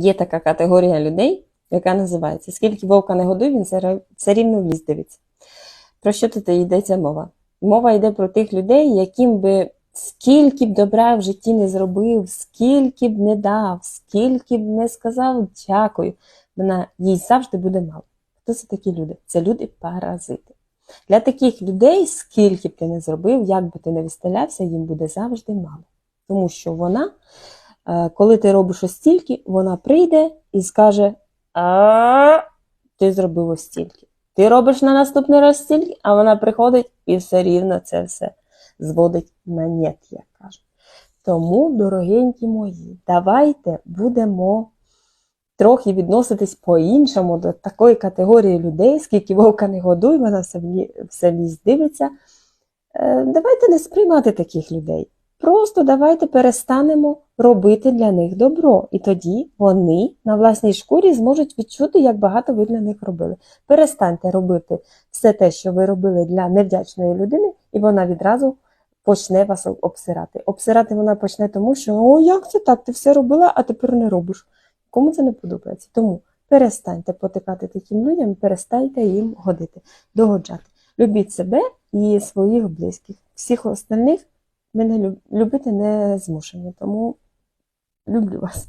Є така категорія людей, яка називається Скільки вовка не годуй, він все рівно в дивиться. Про що тут йдеться мова? Мова йде про тих людей, яким би скільки б добра в житті не зробив, скільки б не дав, скільки б не сказав дякую, вона їй завжди буде мало. Хто це такі люди? Це люди-паразити. Для таких людей, скільки б ти не зробив, як би ти не виставлявся, їм буде завжди мало. Тому що вона, коли ти робиш ось стільки, вона прийде і скаже: А ти зробив ось стільки. Ти робиш на наступний раз стільки, а вона приходить і все рівно це все зводить на нет, як кажуть. Тому, дорогенькі мої, давайте будемо трохи відноситись по-іншому до такої категорії людей, скільки вовка не годуй, вона в ліс дивиться. Е, Давайте не сприймати таких людей. Просто давайте перестанемо робити для них добро. І тоді вони на власній шкурі зможуть відчути, як багато ви для них робили. Перестаньте робити все те, що ви робили для невдячної людини, і вона відразу почне вас обсирати. Обсирати вона почне тому, що о, як це так? Ти все робила, а тепер не робиш. Кому це не подобається? Тому перестаньте потикати таким людям, перестаньте їм годити, догоджати. Любіть себе і своїх близьких. Всіх остальних ми не люб- любити не змушені. Тому люблю вас.